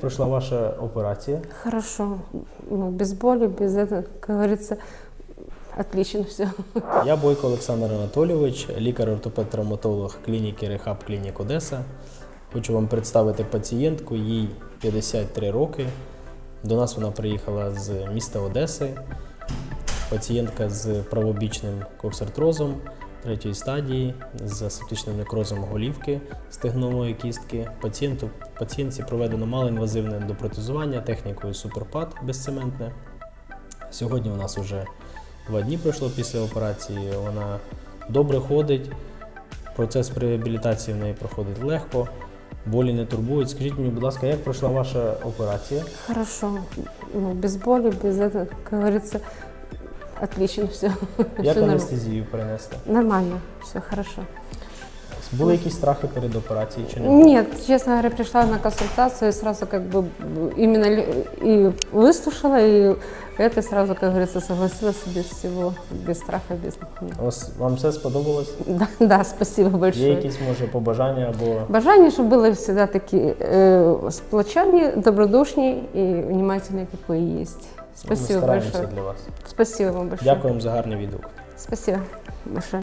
Пройшла ваша операція. Хорошо. Ну, без боли, без этого, как говорится, отлично все. Я Бойко Олександр Анатолійович, лікар-ортопед-травматолог клініки Рехаб Клінік Одеса. Хочу вам представити пацієнтку, їй 53 роки. До нас вона приїхала з міста Одеси. Пацієнтка з правобічним коксартрозом третьої стадії, з асептичним некрозом голівки стегнової кістки. Пацієнту, пацієнтці проведено малоінвазивне ендопротезування технікою суперпад безцементне. Сьогодні у нас вже два дні пройшло після операції. Вона добре ходить. Процес реабілітації в неї проходить легко, болі не турбують. Скажіть мені, будь ласка, як пройшла ваша операція? Хорошо. Ну, без боли, без как говорится, отлично все. Як анестезію перенесли? Нормально, все хорошо. Були якісь страхи перед операцією чи не? Нет, честно говоря, пришла на консультацию и сразу как бы именно ли- и выслушала, и это сразу, как говорится, согласилась без всего, без страха, без... Ось вам все сподобалось? Да, да, спасибо Є большое. якісь може побажання або Бажання, щоб були всегда такі е, сплоченні, добродушні і внимательні, як ви є. ми Спасибо стараємося большое. для вас. Спасибо вам большое. Дякуємо за гарний відгук. Спасибо большое.